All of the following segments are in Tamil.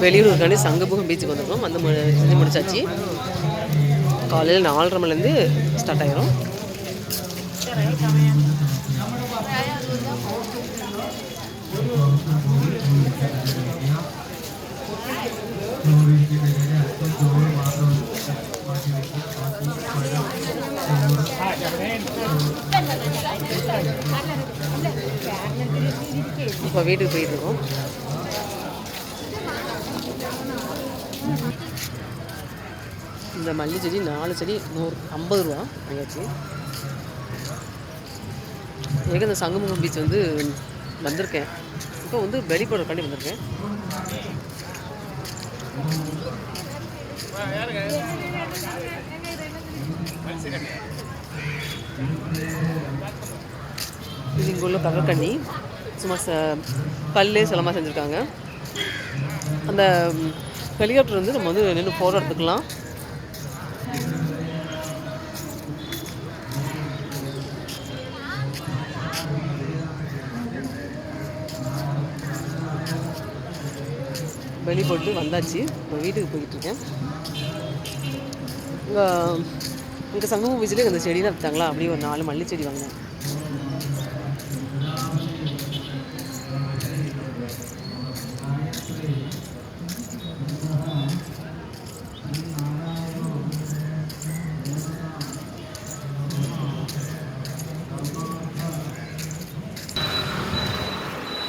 வெளியூருக்காண்டி சங்கபுகம் பீச்சுக்கு வந்திருக்கோம். வந்து மு- செஞ்சு முடிச்சாச்சு. காலையில் நாலரை மணிலேருந்து ஸ்டார்ட் ஆயிரும். இப்போ வீட்டுக்கு போயிட்டுருக்கோம். இந்த மல்லி செடி நாலு செடி நூறு ஐம்பது ரூபா வாங்கியாச்சு. எனக்கு இந்த சங்கமுகம் பீச் வந்து வந்திருக்கேன். இப்போ வந்து வெளிப்படுறக்காண்டி வந்திருக்கேன். இது இங்கே உள்ள கடற்கண்ணி சும்மா ச கல்லே சிலமாக செஞ்சுருக்காங்க. அந்த ஹெலிகாப்டர் வந்து நம்ம வந்து நின்று ஃபோட்டோ எடுத்துக்கலாம். வெளி போட்டு வந்தாச்சு. இப்போ வீட்டுக்கு போயிட்டு இருக்கேன். இங்கே இங்கே சங்கமம் அந்த இந்த செடிலாம் விற்றாங்களா அப்படியே ஒரு நாலு மல்லி செடி வாங்கினேன்.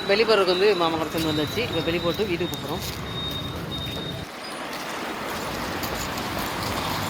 வெளிப்படுறதுக்கு வந்து மாமா வந்துச்சு. இப்போ வெளி போட்டு வீட்டுக்கு போகிறோம்